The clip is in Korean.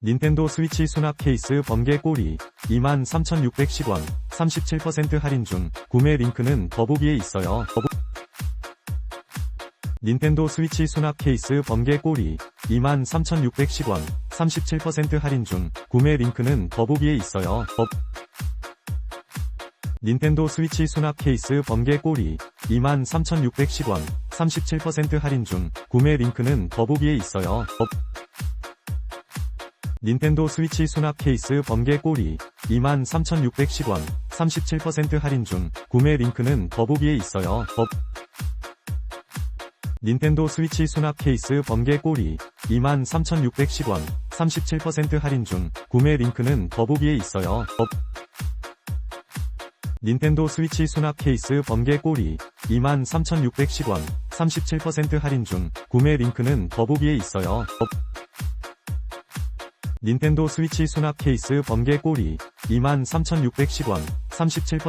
닌텐도 스위치 수납 케이스 번개 꼬리 23,610원 37% 할인 중 구매 링크는 더보기에 있어요. 더보... 닌텐도 스위치 수납 케이스 번개 꼬리 23,610원 37% 할인 중 구매 링크는 더보기에 있어요. 더... 닌텐도 스위치 수납 케이스 번개 꼬리 23,610원 37% 할인 중 구매 링크는 더보기에 있어요. 더... 닌텐도 스위치 수납 케이스 번개 꼬리 23,610원 37% 할인 중 구매 링크는 더보기에 있어요. 더... 닌텐도 스위치 수납 케이스 번개 꼬리 23,610원 37% 할인 중 구매 링크는 더보기에 있어요. 더... 닌텐도 스위치 수납 케이스 번개 꼬리 23,610원 37% 할인 중 구매 링크는 더보기에 있어요. 더... 닌텐도 스위치 수납 케이스 번개 꼬리 23,610원 37%